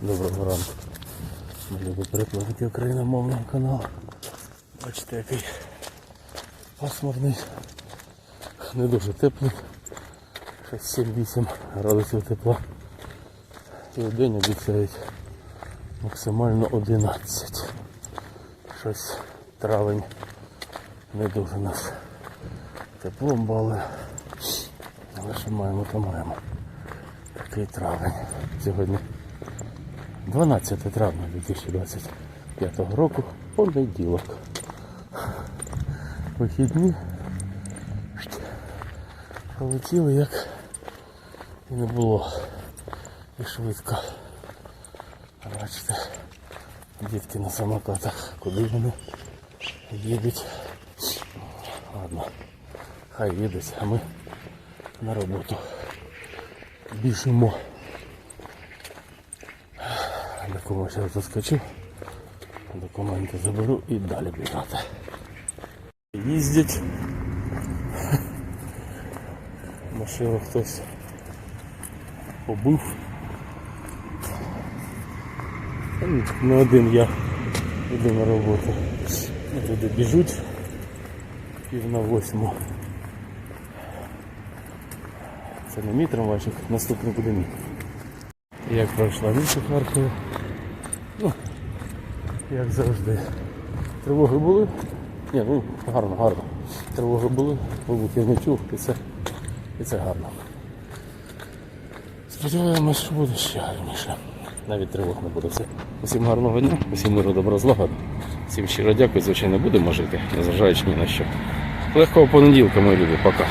Доброго ранку. Ми любі перекладики україномовного каналу. Бачите, який пасмурний, не дуже теплий. Щось 7-8 градусів тепла. І день обіцяють максимально 11. Щось травень не дуже нас теплом бали. Але що маємо, то маємо. Такий травень. Сьогодні 12 травня 2025 року, понеділок. Вихідні полетіли як і не було. І швидко. Бачите, дітки на самокатах, куди вони їдуть. Ладно, хай їдуть, а ми на роботу біжимо. Кого зараз заскочу, документи заберу і далі біжати. Їздять. Машину хтось побив. Не один я йду на роботу. Туди біжуть пів на восьму. Це не мій трамвайчик, наступний буде мій. Як пройшла ніч у Харкові. Ну, як завжди. Тривоги були. Ні, ну гарно, гарно. Тривоги були, вибухів не чув, і це, і це гарно. Сподіваємось, що буде ще гарніше. Навіть тривог не буде. Все. Усім гарного дня, усім миру, добра злагоди. Всім щиро дякую, звичайно, будемо жити, незважаючи ні на що. Легкого понеділка, мої любі, пока.